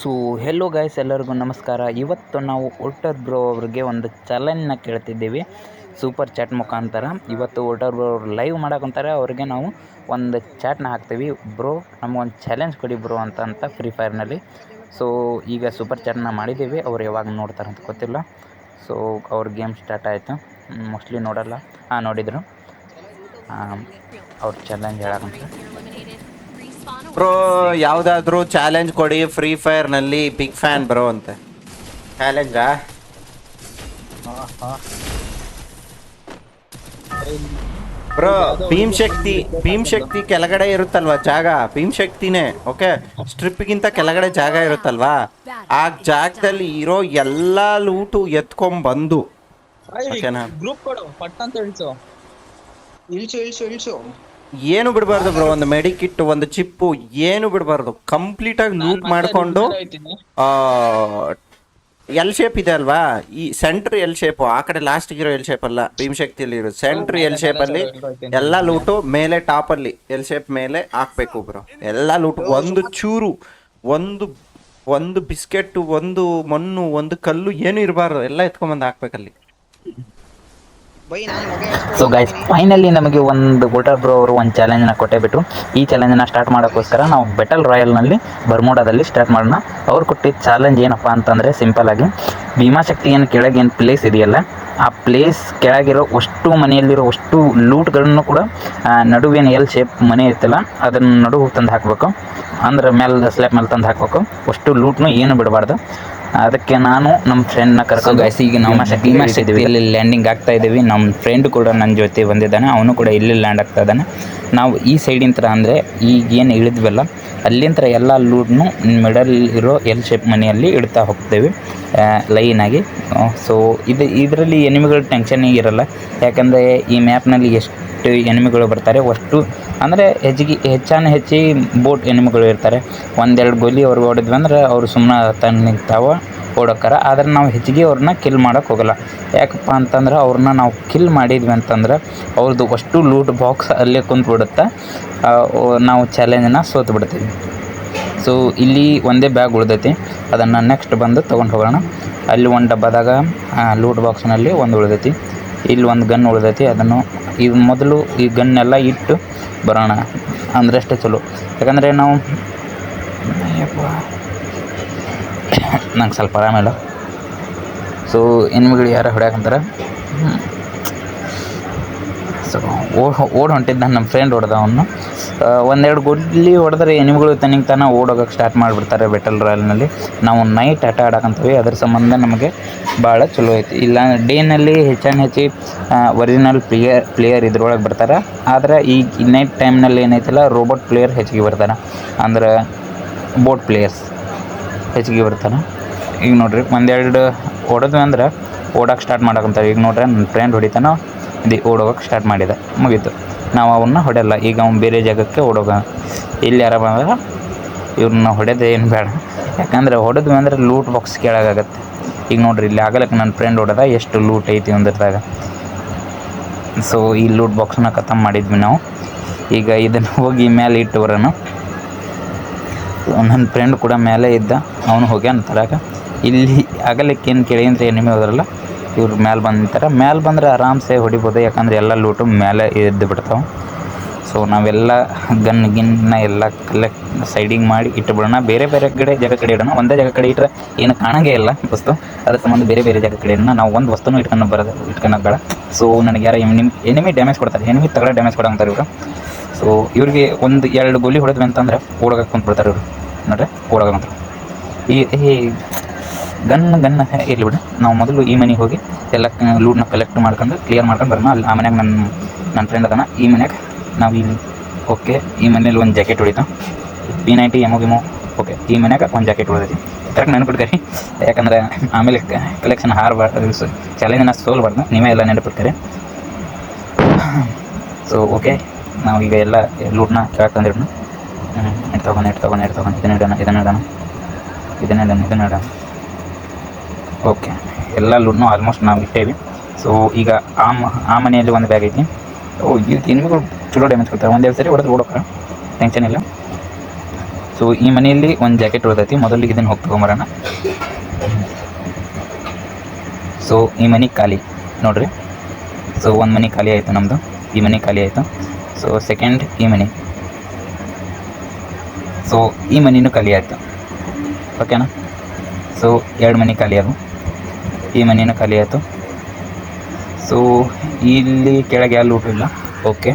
So hello guys ಎಲ್ಲರಿಗೂ ನಮಸ್ಕಾರ. ಇವತ್ತು ನಾವು ವೋಟರ್ ಬ್ರೋ ಅವ್ರಿಗೆ ಒಂದು ಚಾಲೆಂಜ್ನ ಕೇಳ್ತಿದ್ದೀವಿ. ಸೂಪರ್ ಚಾಟ್ ಮುಖಾಂತರ. ಇವತ್ತು ವೋಟರ್ ಬ್ರೋ ಅವ್ರು ಲೈವ್ ಮಾಡೋಕ್ಕಂತಾರೆ ಅವ್ರಿಗೆ ನಾವು ಒಂದು ಚಾಟ್ನ ಹಾಕ್ತೀವಿ. ಬ್ರೋ ನಮಗೊಂದು ಚಾಲೆಂಜ್ ಕೊಡಿ ಬ್ರೋ ಅಂತ ಅಂತ ಫ್ರೀ ಫೈರ್ನಲ್ಲಿ ಸೊ ಈಗ ಸೂಪರ್ ಚಾಟ್ನ ಮಾಡಿದ್ದೀವಿ. ಅವ್ರು ಯಾವಾಗ ನೋಡ್ತಾರೆ ಅಂತ ಗೊತ್ತಿಲ್ಲ. ಸೊ ಅವ್ರ ಗೇಮ್ ಸ್ಟಾರ್ಟ್ ಆಯಿತು. ಮೋಸ್ಟ್ಲಿ ನೋಡಲ್ಲ. ಹಾಂ, ನೋಡಿದರು. ಅವ್ರ ಚಾಲೆಂಜ್ ಹೇಳಕ್ಕಂತ ಬ್ರೋ ಯಾವ್ದಾದ್ರು ಚಾಲೆಂಜ್ ಕೊಡಿ ಫ್ರೀ ಫೈರ್ನಲ್ಲಿ ಬಿಗ್ ಫ್ಯಾನ್ ಬ್ರೋ ಅಂತ ಚಾಲೆಂಜಾ ಬ್ರೋ ಭೀಮ್ ಶಕ್ತಿ ಭೀಮ್ ಶಕ್ತಿ ಕೆಳಗಡೆ ಇರುತ್ತಲ್ವಾ ಜಾಗ? ಭೀಮ್ ಶಕ್ತಿನೇ ಓಕೆ ಸ್ಟ್ರಿಪ್ಗಿಂತ ಕೆಳಗಡೆ ಜಾಗ ಇರುತ್ತಲ್ವಾ? ಆ ಜಾಗದಲ್ಲಿ ಇರೋ ಎಲ್ಲಾ ಲೂಟು ಎತ್ಕೊಂಡ್ ಬಂದು. ಓಕೆನಾ ಗ್ರೂಪ್ ಕೊಡು ಪಟ್ ಅಂತ ಇಳಿಸು ಇಳಿಸು ಇಳಿಸು ಇಳಿಸು. ಏನು ಬಿಡಬಾರ್ದು ಬ್ರೋ? ಒಂದು ಮೆಡಿಕಿಟ್ ಒಂದು ಚಿಪ್ಪು ಏನು ಬಿಡಬಾರ್ದು. ಕಂಪ್ಲೀಟ್ ಆಗಿ ಲೂಟ್ ಮಾಡ್ಕೊಂಡು ಎಲ್ ಶೇಪ್ ಇದೆ ಅಲ್ವಾ? ಈ ಸೆಂಟ್ರ್ ಎಲ್ ಶೇಪ್ ಆ ಕಡೆ ಲಾಸ್ಟ್ ಇರೋ ಎಲ್ ಶೇಪ್ ಅಲ್ಲ ಭೀಮಶಕ್ತಿಯಲ್ಲಿ ಇರೋ ಸೆಂಟ್ರ್ ಎಲ್ ಶೇಪ್ ಅಲ್ಲಿ ಎಲ್ಲಾ ಲೂಟು ಮೇಲೆ ಟಾಪ್ ಅಲ್ಲಿ ಎಲ್ ಶೇಪ್ ಮೇಲೆ ಹಾಕ್ಬೇಕು ಬ್ರೋ. ಎಲ್ಲಾ ಲೂಟು ಒಂದು ಚೂರು ಒಂದು ಒಂದು ಬಿಸ್ಕೆಟ್ ಒಂದು ಮಣ್ಣು ಒಂದು ಕಲ್ಲು ಏನು ಇರಬಾರ್ದು. ಎಲ್ಲ ಎತ್ಕೊಂಬಂದು ಹಾಕ್ಬೇಕಲ್ಲಿ ಸೊ ಗೈಸ್ ಫೈನಲಿ ನಮಗೆ ಒಂದು ವೋಟರ್ ಬ್ರೋ ಅವರು ಒಂದು ಚಾಲೆಂಜ್ನ ಕೊಟ್ಟೇ ಬಿಟ್ಟರು ಈ ಚಾಲೆಂಜ್ನ ಸ್ಟಾರ್ಟ್ ಮಾಡೋಕ್ಕೋಸ್ಕರ ನಾವು ಬೆಟಲ್ ರಾಯಲ್ನಲ್ಲಿ ಬರ್ಮೋಡಾದಲ್ಲಿ ಸ್ಟಾರ್ಟ್ ಮಾಡೋಣ. ಅವ್ರು ಕೊಟ್ಟಿದ್ದ ಚಾಲೆಂಜ್ ಏನಪ್ಪ ಅಂತಂದರೆ ಸಿಂಪಲ್ ಆಗಿ ಭೀಮಾಶಕ್ತಿ ಏನು ಕೆಳಗೆ ಏನು ಪ್ಲೇಸ್ ಇದೆಯಲ್ಲ, ಆ ಪ್ಲೇಸ್ ಕೆಳಗಿರೋ ಅಷ್ಟು ಮನೆಯಲ್ಲಿರೋ ಅಷ್ಟು ಲೂಟ್ಗಳನ್ನು ಕೂಡ ನಡುವೇನು ಎಲ್ ಶೇಪ್ ಮನೆ ಇರ್ತಲ್ಲ ಅದನ್ನು ನಡುವೆ ತಂದು ಹಾಕಬೇಕು. ಅಂದ್ರೆ ಮೇಲೆ ಸ್ಲ್ಯಾಪ್ ಮೇಲೆ ತಂದು ಹಾಕಬೇಕು. ಅಷ್ಟು ಲೂಟ್ನು ಏನು ಬಿಡಬಾರ್ದು. ಅದಕ್ಕೆ ನಾನು ನಮ್ಮ ಫ್ರೆಂಡ್ನ ಕರ್ಕೊಂಡು ಗೈಸ್ ಈಗ ನಾವು ಭೀಮಾ ಶಕ್ತಿಯಲ್ಲಿ ಲ್ಯಾಂಡಿಂಗ್ ಆಗ್ತಾ ಇದ್ದೀವಿ ನಮ್ಮ ಫ್ರೆಂಡ್ ಕೂಡ ನನ್ನ ಜೊತೆ ಬಂದಿದ್ದಾನೆ. ಅವನು ಕೂಡ ಇಲ್ಲಿ ಲ್ಯಾಂಡ್ ಆಗ್ತಾ ಇದ್ದಾನೆ. ನಾವು ಈ ಸೈಡಿಂತ್ರ ಅಂದರೆ ಈಗ ಏನು ಇಳಿದ್ವಲ್ಲ ಅಲ್ಲಿಂತ್ರ ಎಲ್ಲ ಲೂಡ್ನು ಮಿಡಲ್ ಇರೋ ಎಲ್ ಶೇಪ್ ಮನೆಯಲ್ಲಿ ಇಡ್ತಾ ಹೋಗ್ತೇವೆ ಲೈನಾಗಿ ಸೊ ಇದು ಇದರಲ್ಲಿ ಎನಿಮಿಗಳ ಟೆನ್ಷನ್ ಇರಲ್ಲ ಯಾಕಂದರೆ ಈ ಮ್ಯಾಪ್ನಲ್ಲಿ ಎಷ್ಟು ಎನಿಮಿಗಳು ಬರ್ತಾರೆ. ಅಷ್ಟು ಅಂದರೆ ಹೆಚ್ಚಿಗೆ ಹೆಚ್ಚಾನ ಹೆಚ್ಚಿ ಬೋಟ್ ಎನಿಮಿಗಳು ಇರ್ತಾರೆ. ಒಂದೆರಡು ಗೋಲಿ ಅವ್ರಿಗೆ ಹೊಡೆದ್ವಿ ಅಂದ್ರೆ ಅವರು ಸುಮ್ಮನೆ ತಂದು ನಿಂತಾವ ಓಡೋಕ್ಕಾರ. ಆದ್ರೆ ನಾವು ಹೆಚ್ಚಿಗೆ ಅವ್ರನ್ನ ಕಿಲ್ ಮಾಡೋಕೆ ಹೋಗಲ್ಲ. ಯಾಕಪ್ಪ ಅಂತಂದ್ರೆ ಅವ್ರನ್ನ ನಾವು ಕಿಲ್ ಮಾಡಿದ್ವಿ ಅಂತಂದ್ರೆ ಅವ್ರದ್ದು ಅಷ್ಟು ಲೂಟ್ ಬಾಕ್ಸ್ ಅಲ್ಲೇ ಕುಂತ್ಬಿಡುತ್ತೆ ಆ, ಓ- ನಾವು ಚಾಲೆಂಜನ್ನ ಸೋತು ಬಿಡ್ತೀವಿ. ಸೊ ಇಲ್ಲಿ ಒಂದೇ ಬ್ಯಾಗ್ ಉಳ್ದೈತಿ. ಅದನ್ನು ನೆಕ್ಸ್ಟ್ ಬಂದು ತೊಗೊಂಡು ಹೋಗೋಣ. ಅಲ್ಲಿ ಒಂದು ಡಬ್ಬದಾಗ ಲೂಟ್ ಬಾಕ್ಸ್ನಲ್ಲಿ ಒಂದು ಉಳ್ದೈತಿ. ಇಲ್ಲಿ ಒಂದು ಗನ್ ಉಳಿದೈತಿ, ಅದನ್ನು ಈ ಮೊದಲು ಈ ಗನ್ನೆಲ್ಲ ಇಟ್ಟು ಬರೋಣ. ಅಂದ್ರೆ ಅಷ್ಟೇ ಚಲೋ. ಯಾಕಂದರೆ ನಾವು. ನಂಗೆ ಸ್ವಲ್ಪ ಆರಾಮಿಲ್ಲ. ಸೊ ಇನ್ಮಗಳು ಯಾರು ಹೊಡ್ಯಾಕಂತಾರೆ ಓಡ್ ಓಡ್ ಹೊಂಟಿದ್ದ ನಮ್ಮ ಫ್ರೆಂಡ್ ಹೊಡೆದ ಅವನು ಒಂದೆರಡು ಗುಡ್ಲಿ ಹೊಡೆದ್ರೆ ಎನಿಮಿಗಳು ತನಿಗೆ ತಾನ ಓಡೋಗಕ್ಕೆ ಸ್ಟಾರ್ಟ್ ಮಾಡಿಬಿಡ್ತಾರೆ ಬೆಟಲ್ ರಾಯಲ್ನಲ್ಲಿ ನಾವು ನೈಟ್ ಆಟ ಆಡೋಕ್ಕಂತೀವಿ ಅದ್ರ ಸಂಬಂಧ ನಮಗೆ ಭಾಳ ಚಲೋ ಐತಿ. ಇಲ್ಲ ಡೇನಲ್ಲಿ ಹೆಚ್ಚಾನ ಹೆಚ್ಚಿ ಒರಿಜಿನಲ್ ಪ್ಲೇಯರ್ ಪ್ಲೇಯರ್ ಇದ್ರೊಳಗೆ ಬರ್ತಾರೆ. ಆದರೆ ಈಗ ನೈಟ್ ಟೈಮ್ನಲ್ಲಿ ಏನೈತಲ್ಲ ರೋಬೋಟ್ ಪ್ಲೇಯರ್ ಹೆಚ್ಚಿಗೆ ಬರ್ತಾರೆ ಅಂದ್ರೆ ಬೋಟ್ ಪ್ಲೇಯರ್ಸ್ ಹೆಚ್ಚಿಗೆ ಬರ್ತಾನೆ. ಈಗ ನೋಡ್ರಿ, ಒಂದೆರಡು ಹೊಡೆದ್ವಿ ಅಂದ್ರೆ ಓಡೋಕೆ ಸ್ಟಾರ್ಟ್ ಮಾಡಕ್ಕಂತಾರೆ ಈಗ ನೋಡ್ರೆ, ನನ್ನ ಫ್ರೆಂಡ್ ಹೊಡಿತಾನ ಇದು ಓಡೋಗಕ್ಕೆ ಸ್ಟಾರ್ಟ್ ಮಾಡಿದೆ. ಮುಗೀತು. ನಾವು ಅವನ್ನ ಹೊಡೆಯಲ್ಲ, ಈಗ ಅವ್ನು ಬೇರೆ ಜಾಗಕ್ಕೆ ಓಡೋಗ. ಇಲ್ಲಿ ಯಾರ ಬಂದ್ರೆ ಇವ್ರನ್ನ ಹೊಡೆದು ಏನು ಬೇಡ. ಯಾಕಂದರೆ ಹೊಡೆದ್ವಿ ಅಂದರೆ ಲೂಟ್ ಬಾಕ್ಸ್ ಕೇಳೋಕ್ಕಾಗತ್ತೆ ಈಗ ನೋಡ್ರಿ, ಇಲ್ಲಿ ಆಗಲಕ್ಕೆ ನನ್ನ ಫ್ರೆಂಡ್ ಹೊಡೆದ, ಎಷ್ಟು ಲೂಟ್ ಐತಿ ಒಂದಿರ್ದಾಗ ಸೊ ಈ ಲೂಟ್ ಬಾಕ್ಸ್ನ ಖತಮ್ ಮಾಡಿದ್ವಿ ನಾವು. ಈಗ ಇದನ್ನು ಹೋಗಿ ಮೇಲೆ ಇಟ್ಟು ಬರೋಣ ನನ್ನ ಫ್ರೆಂಡ್ ಕೂಡ ಮೇಲೆ ಇದ್ದ, ಅವನು ಹೋಗ್ಯಾನ ತರಾಗ ಇಲ್ಲಿ ಆಗಲಿಕ್ಕೆ ಏನು ಕೇಳಿ ಅಂದರೆ ಎನಿಮೆ ಹೋದ್ರಲ್ಲ ಇವ್ರು ಮ್ಯಾಲೆ ಬಂದು ನಿಂತಾರೆ. ಮ್ಯಾಲೆ ಬಂದ್ರೆ ಆರಾಮ್ಸೆ ಹೊಡಿಬೋದು, ಯಾಕಂದ್ರೆ ಎಲ್ಲ ಲೂಟು ಮೇಲೆ ಎದ್ದು ಬಿಡ್ತಾವೆ. ಸೊ ನಾವೆಲ್ಲ ಗನ್, ಗಿನ್ನ ಎಲ್ಲ ಕಲೆಕ್ಟ್ ಸೈಡಿಂಗ್ ಮಾಡಿ ಇಟ್ಟುಬಿಡೋಣ. ಬೇರೆ ಬೇರೆ ಕಡೆ ಜಾಗ ಕಡೆ ಇಡೋಣ. ಒಂದೇ ಜಾಗ ಕಡೆ ಇಟ್ಟರೆ ಏನು ಕಾಣಂಗೇ ಇಲ್ಲ ವಸ್ತು. ಅದ್ರ ಸಂಬಂಧ ಬೇರೆ ಬೇರೆ ಜಾಗ ಕಡೆ ಇಡೋಣ. ನಾವು ಒಂದು ವಸ್ತುನೂ ಇಟ್ಕೊಂಡು ಬರೋದು, ಇಟ್ಕೊಂಡು ಬೇಡ ಸೊ ನನಗೆ ಯಾರು ಎನಿಮಿ ಎನಿಮಿ ಡ್ಯಾಮೇಜ್ ಕೊಡ್ತಾರೆ. ಎನಿಮಿ ತಗಡ ಡ್ಯಾಮೇಜ್ ಕೊಡಂತಾರೆ ಇವರು. ಸೊ ಇವ್ರಿಗೆ ಒಂದು ಎರಡು ಗೋಲಿ ಹೊಡೆದ್ವಿ ಅಂತಂದ್ರೆ ಓಡೋಗಕ್ಕೆ ಕುಂತ್ಬಿಡ್ತಾರೆ ಇವರು. ನೋಡ್ರಿ ಓಡೋಗಂತ ಈ ಗನ್ ಗನ್ ಇರ್ಲಿ ಬಿಡು. ನಾವು ಮೊದಲು ಈ ಮನೆಗೆ ಹೋಗಿ ಎಲ್ಲ ಲೂಡ್ನ ಕಲೆಕ್ಟ್ ಮಾಡ್ಕೊಂಡು ಕ್ಲಿಯರ್ ಮಾಡ್ಕೊಂಡು ಬರೋಣ ಅಲ್ಲಿ ಆ ಮನ್ಯಾಗ ನನ್ನ ನನ್ನ ಫ್ರೆಂಡ್ ಅದನ. ಈ ಮನ್ಯಾಗ ನಾವು ಇಲ್ಲಿ ಓಕೆ ಈ ಮನೇಲಿ ಒಂದು ಜಾಕೆಟ್ ಹೊಡಿತಾ ಬಿ ನೈಂಟಿ ಎಮೋ ಗಿಮೋ ಓಕೆ ಈ ಮನ್ಯಾಗ ಒಂದು ಜಾಕೆಟ್ ಹೊಡೆದೈತಿ ಕರೆಕ್ಟ್ ನೆನಪಿಟ್ಕರಿ ಯಾಕಂದ್ರೆ ಆಮೇಲೆ ಕಲೆಕ್ಷನ್ ಹಾರಬಾರ್ದು ಚಾಲೆಂಜನ್ನ ಸೋಲ್ಬಾರ್ದು. ನೀವೇ ಎಲ್ಲ ನೆನಪಿಟ್ಕರಿ ಸೊ ಓಕೆ ನಾವು ಈಗ ಎಲ್ಲ ಲೂಟ್ನ ಕೆಳಗೆ ತಂದಿಡೋಣ ಇಟ್ಟು ತಗೊಂಡು ಇಟ್ಟು ತಗೊಂಡು ಇಟ್ಟು ತಗೊಂಡು, ಇದನ್ನ ಇಡೋಣ ಇದನ್ನ ಇಡೋಣ. ಇದನ್ನ ಇಡೋಣ ಇದನ್ನ ಇಡೋಣ. ಓಕೆ. ಎಲ್ಲ ಲೂಟ್ನು ಆಲ್ಮೋಸ್ಟ್ ನಾವು ಇಟ್ಟೇವಿ ಸೊ ಈಗ ಆ ಆ ಮನೆಯಲ್ಲಿ ಒಂದು ಬ್ಯಾಗ್ ಐತಿ. ಓ ಇದು ಎನಿಮಿಗಳು ಚಲೋ ಡ್ಯಾಮೇಜ್ ಕೊಡ್ತಾರೆ. ಒಂದೇ ಸರಿ ಹೊಡೆದು ಓಡೋಕೆ ಟೆನ್ಷನ್ ಇಲ್ಲ. ಸೊ ಈ ಮನೆಯಲ್ಲಿ ಒಂದು ಜಾಕೆಟ್ ಉಳ್ದೈತಿ. ಮೊದಲಿಗೆ ಇದನ್ನು ಹೋಗಿ ತೊಗೊಂಬರೋಣ. ಸೊ ಈ ಮನೆ ಖಾಲಿ. ನೋಡ್ರಿ. ಸೊ ಒಂದು ಮನೆ ಖಾಲಿ ಆಯಿತು ನಮ್ಮದು ಈ ಮನೆ ಖಾಲಿ ಆಯಿತು. ಸೊ ಸೆಕೆಂಡ್ ಈ ಮನೆ. ಸೊ ಈ ಮನೆಯೂ ಖಾಲಿ ಆಯಿತು. ಓಕೆನಾ ಸೊ ಎರಡು ಮನೆ ಖಾಲಿ ಆದವು ಈ ಮನೆಯನ್ನು ಖಾಲಿ ಆಯಿತು ಸೊ ಇಲ್ಲಿ ಕೆಳಗೆ ಯಾರು ಲೂಟು ಇಲ್ಲ? ಓಕೆ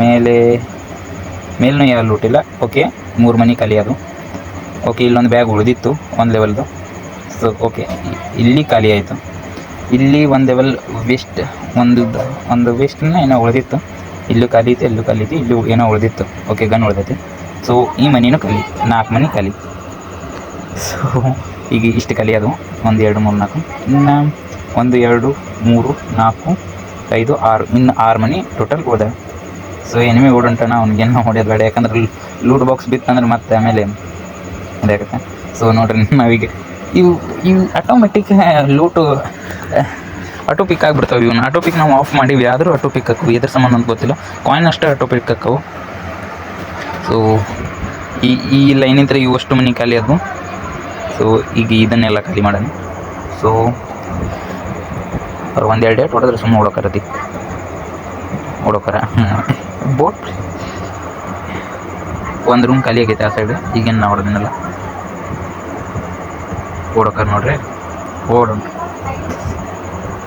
ಮೇಲೆ ಮೇಲೂ ಯಾವ ಲೂಟಿಲ್ಲ ಓಕೆ ಮೂರು ಮನೆ ಖಾಲಿ ಅದು ಓಕೆ ಇಲ್ಲೊಂದು ಬ್ಯಾಗ್ ಉಳಿದಿತ್ತು, ಒಂದು ಲೆವೆಲ್ದು ಸೊ ಓಕೆ ಇಲ್ಲಿ ಖಾಲಿ ಆಯಿತು. ಇಲ್ಲಿ ಒಂದು ಲೆವೆಲ್ ವೇಸ್ಟ್ ಒಂದು ಒಂದು ವೇಸ್ಟ್ನ ಏನೋ ಉಳಿದಿತ್ತು. ಇಲ್ಲೂ ಖಾಲಿ ಇತ್ತು, ಇಲ್ಲೂ ಖಾಲಿ ಇತ್ತು, ಇಲ್ಲೂ ಏನೋ ಉಳಿದಿತ್ತು. ಓಕೆ ಗನ್ ಉಳಿದೈತಿ. ಸೊ ಈ ಮನೆಯೂ ಖಾಲಿ ನಾಲ್ಕು ಮನೆ ಖಾಲಿ ಸೊ ಈಗ ಇಷ್ಟು ಕಲಿಯೋದು. ಅದು ಒಂದು, ಎರಡು, ಮೂರು, ನಾಲ್ಕು. ಇನ್ನು ಒಂದು, ಎರಡು, ಮೂರು, ನಾಲ್ಕು, ಐದು, ಆರು. ಇನ್ನು ಆರು ಮನೆ ಟೋಟಲ್ ಹೋದ ಸೊ ಎನಿಮಿ ಅವ್ನಿಗೆ ಅವ್ನಿಗೇನು ಹೊಡೆಯೋದು ಬೇಡ. ಯಾಕಂದ್ರೆ ಲೂಟ್ ಬಾಕ್ಸ್ ಬಿತ್ತಂದ್ರೆ ಮತ್ತೆ ಆಮೇಲೆ ಇದಾಗುತ್ತೆ ಸೊ ನೋಡ್ರಿ ನಾವೀಗ ಇವು ಇವು ಆಟೋಮೆಟಿಕ್ ಲೂಟು ಆಟೋ ಪಿಕ್ ಆಗಿಬಿಡ್ತಾವೆ. ಇವನ್ನ ಆಟೋ ಪಿಕ್ ನಾವು ಆಫ್ ಮಾಡಿವಿ. ಆದರೂ ಆಟೋ ಪಿಕ್ ಹಾಕವು ಎದ್ರ ಸಂಬಂಧ ಅಂತ ಗೊತ್ತಿಲ್ಲ. ಕಾಯಿನ್ ಅಷ್ಟೇ ಆಟೋ ಪಿಕ್ ಹಾಕವು ಸೊ ಈ ಈ ಲೈನಿಂದ ಇವು ಅಷ್ಟು ಮನೆ ಖಾಲಿ ಆದವು. ಸೊ ಈಗ ಇದನ್ನೆಲ್ಲ ಖಾಲಿ ಮಾಡೋಣ. ಸೊ ಅವ್ರು ಒಂದು ಎರಡು ಡೇಟ್ ಹೊಡೆದ್ರೆ ಸುಮ್ಮನೆ ಓಡೋಕರತಿ ಓಡೋಕರ. ಬೋಟ್ ಒಂದು ರೂಮ್ ಖಾಲಿ ಆಗೈತೆ ಆ ಸೈಡ್ ಈಗೇನು ನಾ ಹೊಡೆದಿನಲ್ಲ. ಓಡೋಕರ್ ನೋಡ್ರಿ. ಓಡುಂಟು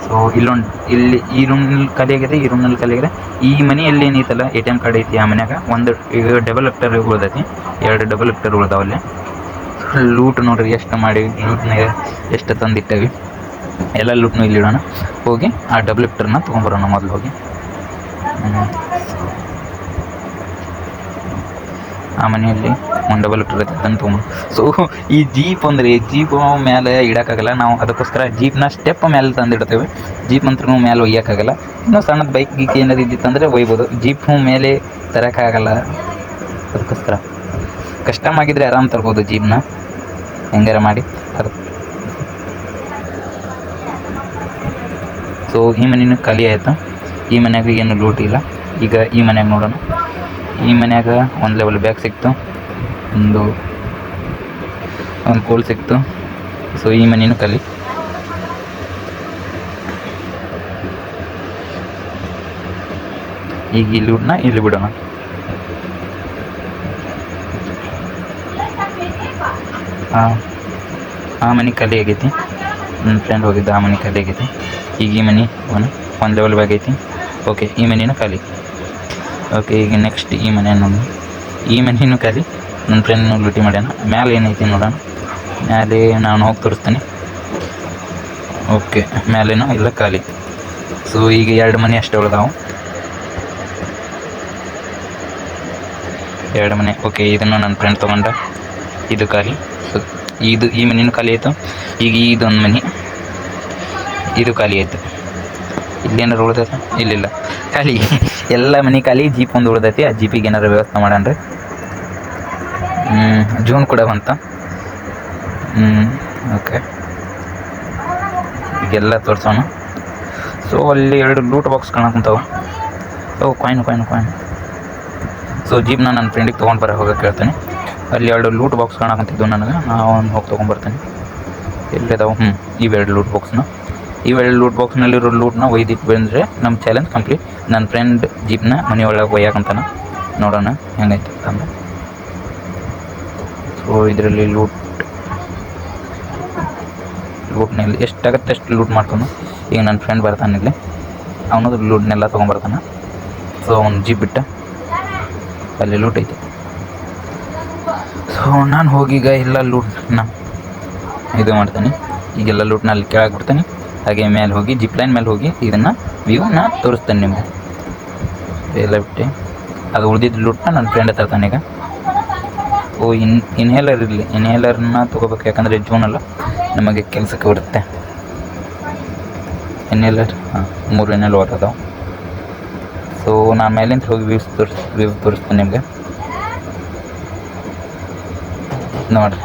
ಸೊ ಇಲ್ಲೊಂದು, ಇಲ್ಲಿ ಈ ರೂಮ್ನಲ್ಲಿ ಖಾಲಿ ಆಗಿದೆ, ಈ ರೂಮ್ನಲ್ಲಿ ಖಾಲಿ ಆಗಿದೆ. ಈ ಮನೆಯಲ್ಲಿ ಏನೈತಲ್ಲ ಎ ಟಿ ಎಂ ಕಾರ್ಡ್ ಐತಿ ಆ ಮನ್ಯಾಗ. ಒಂದು, ಈಗ ಡಬಲ್ ಎಕ್ಟರ್ ಉಳ್ದೈತಿ ಎರಡು ಡಬಲ್ ಎಕ್ಟರ್ ಉಳ್ದಾವಲ್ಲಿ ಲೂಟ್ ನೋಡ್ರಿ, ಎಷ್ಟು ಮಾಡಿ ಲೂಟ್ನಾಗ ಎಷ್ಟು ತಂದಿಟ್ಟೇವಿ. ಎಲ್ಲ ಲೂಟ್ನೂ ಇಲ್ಲಿ ಇಡೋಣ. ಹೋಗಿ, ಆ ಡಬಲ್ ಲಿಫ್ಟರ್ನ ತೊಗೊಂಬರೋಣ ಮೊದಲು ಹೋಗಿ. ಆ ಮನೆಯಲ್ಲಿ ಒಂದು ಡಬಲ್ ಲಿಫ್ಟರ್ ಐತೆ ಅದನ್ನು ತೊಗೊಂಡು ಸೊ ಈ ಜೀಪ್ ಅಂದರೆ ಜೀಪ್ ಮೇಲೆ ಇಡೋಕ್ಕಾಗಲ್ಲ. ನಾವು ಅದಕ್ಕೋಸ್ಕರ ಜೀಪ್ನ ಸ್ಟೆಪ್ ಮೇಲೆ ತಂದಿಡ್ತೇವೆ. ಜೀಪ್ ಅಂತೂ ಮೇಲೆ ಒಯ್ಯೋಕ್ಕಾಗಲ್ಲ. ಇನ್ನೂ ಸಣ್ಣದ ಬೈಕ್ ಗೀಕ್ ಏನಾರು ಇದ್ದಿತ್ತಂದರೆ ಒಯ್ಬೋದು. ಜೀಪ್ ಮೇಲೆ ತರೋಕ್ಕಾಗಲ್ಲ ಅದಕ್ಕೋಸ್ಕರ. ಕಸ್ಟಮ್ ಆಗಿದ್ರೆ ಆರಾಮ್ ತರ್ಬೋದು ಜೀವನ. ಹೆಂಗಾರ ಮಾಡಿ. ಅದು. ಸೊ ಈ ಮನೇನು ಖಾಲಿ ಆಯಿತು. ಈ ಮನ್ಯಾಗ ಏನು ಲೂಟ್ ಇಲ್ಲ. ಈಗ ಈ ಮನ್ಯಾಗ ನೋಡೋಣ. ಈ ಮನ್ಯಾಗ ಒಂದು ಲೆವೆಲ್ ಬ್ಯಾಗ್ ಸಿಕ್ತು. ಒಂದು ಒಂದು ಕೋಲ್ ಸಿಕ್ತು. ಸೊ ಈ ಮನೇನು ಕಲಿ ಈಗ ಇಲ್ಲಿ ಲೂಟ್ನ ಇಲ್ಲಿ ಬಿಡೋಣ. ಹಾಂ ಆ ಮನೆ ಖಾಲಿ ಆಗೈತಿ. ನನ್ನ ಫ್ರೆಂಡ್ ಹೋಗಿದ್ದು, ಆ ಮನೆ ಖಾಲಿ ಆಗೈತಿ. ಈಗ ಈ ಮನೆ ಒನ್ ಒಂದು ಲೆವೆಲ್ ಬಾಗೈತಿ ಓಕೆ ಈ ಮನೆಯೂ ಖಾಲಿ. ಓಕೆ ಈಗ ನೆಕ್ಸ್ಟ್ ಈ ಮನೆ ನೋಡಿ. ಈ ಮನೆಯೂ ಖಾಲಿ. ನನ್ನ ಫ್ರೆಂಡ್ನು ಲೂಟಿ ಮಾಡ್ಯಾನ. ಮ್ಯಾಲೆ ಏನೈತಿ ನೋಡೋಣ. ಮ್ಯಾಲೆ ನಾನು ಹೋಗಿ ತೋರಿಸ್ತೀನಿ. ಓಕೆ ಮ್ಯಾಲೇನು ಇಲ್ಲ, ಖಾಲಿ. ಸೊ ಈಗ ಎರಡು ಮನೆ ಅಷ್ಟೇ ಉಳಿದಾವು. ಎರಡು ಮನೆ. ಓಕೆ ಇದನ್ನು ನನ್ನ ಫ್ರೆಂಡ್ ತೊಗೊಂಡ. ಇದು ಖಾಲಿ. ಇದು ಈ ಮನೆಯೂ ಖಾಲಿ ಆಯಿತು. ಈಗ ಇದೊಂದು ಮನೆ. ಇದು ಖಾಲಿ ಆಯಿತು. ಇಲ್ಲೇನಾರು ಉಳ್ದೈತೆ? ಇಲ್ಲಿಲ್ಲ ಖಾಲಿ. ಎಲ್ಲ ಮನೆ ಖಾಲಿ. ಜೀಪ್ ಒಂದು ಉಳ್ದೈತಿ. ಆ ಜೀಪಿಗೆ ಏನಾರು ವ್ಯವಸ್ಥೆ ಮಾಡಣ್ರಿ ಜೂನ್ ಕೂಡ ಬಂತ. ಹ್ಞೂ ಓಕೆ. ಈಗೆಲ್ಲ ತೋರಿಸೋಣ. ಸೊ ಅಲ್ಲಿ ಎರಡು ಲೂಟ್ ಬಾಕ್ಸ್ ಕಾಣಕುಂತಾವೆ ಓ ಕಾಯಿನ್ ಕಾಯಿನ್ ಕಾಯಿನ್ ಸೊ ಜೀಪ್ನ ನನ್ನ ಫ್ರೆಂಡಿಗೆ ತೊಗೊಂಡು ಬರೋ ಹೋಗಕ್ಕೆ ಹೇಳ್ತೇನೆ ಅಲ್ಲಿ ಎರಡು ಲೂಟ್ ಬಾಕ್ಸ್ ಕಾಣಕಂತಿದ್ದು ನನಗೆ. ನಾನು ಹೋಗಿ ತೊಗೊಂಬರ್ತೇನೆ. ಎಲ್ಲಿದಾವೆ? ಹ್ಞೂ ಇವೆರಡು ಲೂಟ್ ಬಾಕ್ಸ್ನ ಇವೆರಡು ಲೂಟ್ ಬಾಕ್ಸ್ನಲ್ಲಿರೋ ಲೂಟ್ನ ಒಯ್ದಿಟ್ಟು ಬಂದರೆ ನಮ್ಮ ಚಾಲೆಂಜ್ ಕಂಪ್ಲೀಟ್ ನನ್ನ ಫ್ರೆಂಡ್ ಜೀಪ್ನ ಮನೆ ಒಳಗೆ ಒಯ್ಯಾಕಂತಾನ. ನೋಡೋಣ, ಹೆಂಗೈತೆ ಅಂತ ಸೊ ಇದರಲ್ಲಿ ಲೂಟ್ ಲೂಟ್ನಲ್ಲಿ ಎಷ್ಟಾಗತ್ತೆ ಅಷ್ಟು ಲೂಟ್ ಮಾಡ್ಕೊಂಡು. ಈಗ ನನ್ನ ಫ್ರೆಂಡ್ ಬರ್ತಾನೆ ಇಲ್ಲಿ. ಅವನದು ಲೂಟ್ನೆಲ್ಲ ತೊಗೊಂಬರ್ತಾನೆ. ಸೊ ಅವ್ನು ಜೀಪ್ ಬಿಟ್ಟ. ಅಲ್ಲಿ ಲೂಟ್ ಐತಿ. ಸೊ ನಾನು ಹೋಗಿ ಈಗ ಎಲ್ಲ ಲೂಟ್ನ ಇದು ಮಾಡ್ತೀನಿ. ಈಗೆಲ್ಲ ಲೂಟ್ನ ಅಲ್ಲಿ ಕೆಳಗೆ ಬಿಡ್ತೀನಿ. ಹಾಗೆ ಮೇಲೆ ಹೋಗಿ ಜಿಪ್ ಲೈನ್ ಮೇಲೆ ಹೋಗಿ ಇದನ್ನು ನಾನು ತೋರಿಸ್ತೇನೆ ನಿಮಗೆ. ಎಲ್ಲ ಬಿಟ್ಟು. ಅದು ಉಳಿದಿದ್ದ ಲೂಟ್ನ ನನ್ನ ಫ್ರೆಂಡ್ ತರ್ತಾನೆ ಈಗ. ಓ, ಇನ್ ಇನ್ಹೇಲರ್ ಇರಲಿ. ಇನ್ಹೇಲರ್ನ ತೊಗೋಬೇಕು. ಯಾಕಂದರೆ ಜೂನಲ್ಲ ನಮಗೆ ಕೆಲಸಕ್ಕೆ ಬರುತ್ತೆ. ಇನ್ಹೇಲರ್ ಹಾಂ, ಮೂರು ಇನ್ಹೇಲರ್ ಅದಾವೆ. ಸೊ ನಾನು ಮೇಲಿಂದ ಹೋಗಿ ವ್ಯೂಸ್ ತೋರಿಸ್ ವ್ಯೂ ತೋರಿಸ್ತೇನೆ ನಿಮಗೆ. ನೋಡಿರಿ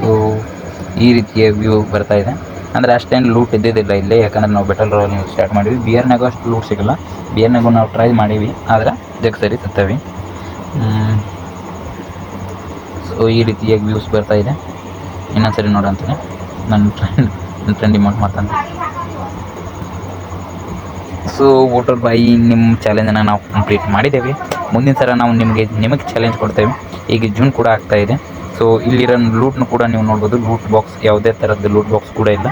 ಸೊ ಈ ರೀತಿಯ ವ್ಯೂ ಬರ್ತಾ ಇದೆ. ಅಂದರೆ ಅಷ್ಟೇನು ಲೂಟ್ ಇದ್ದಿದ್ದಿಲ್ಲ ಇಲ್ಲಿ, ಯಾಕಂದ್ರೆ ನಾವು ಬೆಟಲ್ ರೋಲ್ ಸ್ಟಾರ್ಟ್ ಮಾಡಿವಿ ಬಿಯರ್ನಾಗೂ ಅಷ್ಟು ಲೂಟ್ ಸಿಗಲ್ಲ. ಬಿಯರ್ನಾಗೂ ನಾವು ಟ್ರೈ ಮಾಡೀವಿ, ಆದ್ರೆ ಜಗ್ ಸರಿ ಸತ್ತವಿ. ಸೊ ಈ ರೀತಿಯಾಗಿ ವ್ಯೂಸ್ ಬರ್ತಾ ಇದೆ. ಇನ್ನೊಂದ್ಸರಿ ನೋಡಂತೀನಿ ನನ್ನ ಫ್ರೆಂಡ್ ನನ್ನ ಫ್ರೆಂಡ್ ಇಮೌಂಟ್ ಮಾಡ್ತಾನೆ. ಸೊ ವೋಟರ್ ಬಾಯಿ ನಿಮ್ಮ ಚಾಲೆಂಜನ್ನು ನಾವು ಕಂಪ್ಲೀಟ್ ಮಾಡಿದ್ದೇವೆ. ಮುಂದಿನ ಸಲ ನಾವು ನಿಮಗೆ ನಿಮಗೆ ಚಾಲೆಂಜ್ ಕೊಡ್ತೇವೆ. ಈಗ ಜೂನ್ ಕೂಡ ಆಗ್ತಾ ಇದೆ. ಸೊ ಇಲ್ಲಿರೋ ಲೂಟ್ನು ಕೂಡ ನೀವು ನೋಡ್ಬೋದು. ಲೂಟ್ ಬಾಕ್ಸ್ ಯಾವುದೇ ಥರದ್ದು ಲೂಟ್ ಬಾಕ್ಸ್ ಕೂಡ ಇಲ್ಲ.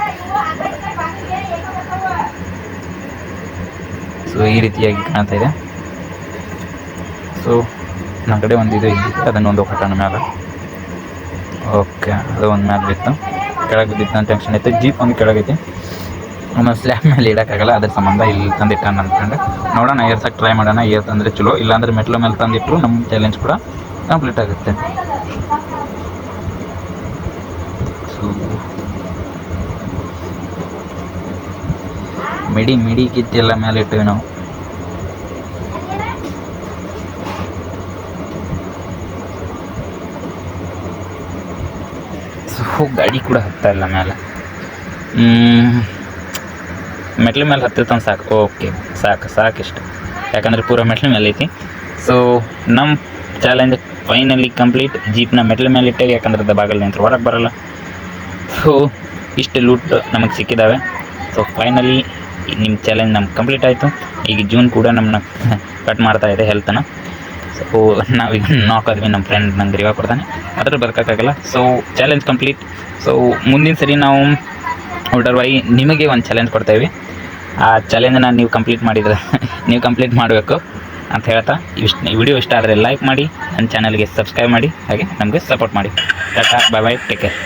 ಸೊ ಈ ರೀತಿಯಾಗಿ ಕಾಣ್ತಾ ಇದೆ. ಸೊ ನನ್ನ ಕಡೆ ಒಂದು ಇದು ಇದ್ದಿತ್ತು ಅದನ್ನೊಂದು ಕಟ್ಟೋಣ ಮ್ಯಾಲ. ಓಕೆ ಅದು ಒಂದು ಮ್ಯಾಲೆ ಬಿತ್ತು. ಕೆಳಗೆ ಬಿದ್ದಿತ್ತು ಅಂತ ಟೆನ್ಷನ್ ಇತ್ತು. ಜೀಪ್ ಒಂದು ಕೆಳಗೈತಿ ಒಂದೊಂದು ಸ್ಲ್ಯಾಬ್ ಮೇಲೆ ಇಡೋಕ್ಕಾಗಲ್ಲ, ಅದ್ರ ಸಂಬಂಧ ಇಲ್ಲಿ ತಂದಿಟ್ಟಾನ ಅಂದ್ಕೊಂಡು ನೋಡೋಣ ಏರ್ಸಕ್ಕೆ ಟ್ರೈ ಮಾಡೋಣ ಏರ್ಸಂದ್ರೆ ಚಲೋ, ಇಲ್ಲಾಂದ್ರೆ ಮೆಟ್ಲು ಮೇಲೆ ತಂದಿಟ್ಟರು ನಮ್ಮ ಚಾಲೆಂಜ್ ಕೂಡ ಕಂಪ್ಲೀಟ್ ಆಗುತ್ತೆ. ಸೊ ಮಿಡಿ ಮಿಡಿ ಕಿತ್ತಿ ಎಲ್ಲ ಮೇಲೆ ಇಟ್ಟಿವಿ ನಾವು. ಗಾಡಿ ಕೂಡ ಹತ್ತಾ ಇಲ್ಲ ಮೇಲೆ ಮೆಟ್ಲ ಮೇಲೆ ಹತ್ತಿರ್ತಾನೆ ಸಾಕು. ಓಕೆ. ಸಾಕು, ಸಾಕಿಷ್ಟು. ಯಾಕಂದರೆ ಪೂರ ಮೆಟ್ಲ ಮೇಲೆ ಐತಿ. ಸೊ ನಮ್ಮ ಚಾಲೆಂಜ್ ಫೈನಲಿ ಕಂಪ್ಲೀಟ್ ಜೀಪ್ನ ಮೆಟ್ಲ ಮೇಲೆ ಇಟ್ಟಾಗ ಯಾಕಂದ್ರೆ ಅದು ಬಾಗಲ್ ನಿಂತ್ರು. ಹೊರಗೆ ಬರಲ್ಲ. ಸೊ ಇಷ್ಟು ಲೂಟ್ ನಮಗೆ ಸಿಕ್ಕಿದ್ದಾವೆ ಸೊ ಫೈನಲಿ ನಿಮ್ಮ ಚಾಲೆಂಜ್ ನಮ್ಗೆ ಕಂಪ್ಲೀಟ್ ಆಯಿತು. ಈಗ ಜೂನ್ ಕೂಡ ನಮ್ಮನ್ನ ಕಟ್ ಮಾಡ್ತಾ ಇದೆ ಹೆಲ್ತನ ಸೊ ನಾವೀಗ ನಾಕ್ ಆದ್ವಿ ನಮ್ಮ ಫ್ರೆಂಡ್ ನಂಗೆ ರಿವಾ ಕೊಡ್ತಾನೆ ಅದ್ರ ಬರ್ಕೋಕ್ಕಾಗಲ್ಲ ಸೊ ಚಾಲೆಂಜ್ ಕಂಪ್ಲೀಟ್ ಸೊ ಮುಂದಿನ ಸರಿ ನಾವು ಬಾಯಿ ನಿಮಗೆ ಒಂದು ಚಾಲೆಂಜ್ ಕೊಡ್ತೇವೆ ಆ ಚಾಲೆಂಜನ್ನ ನೀವು ಕಂಪ್ಲೀಟ್ ಮಾಡಿದ್ರೆ ನೀವು ಕಂಪ್ಲೀಟ್ ಮಾಡಬೇಕು ಅಂತ ಹೇಳ್ತಾ. ಇಷ್ಟು ವಿಡಿಯೋ ಇಷ್ಟ ಆದರೆ ಲೈಕ್ ಮಾಡಿ, ನನ್ನ ಚಾನಲ್ಗೆ ಸಬ್ಸ್ಕ್ರೈಬ್ ಮಾಡಿ, ಹಾಗೆ ನಮಗೆ ಸಪೋರ್ಟ್ ಮಾಡಿ. Tata bye bye take care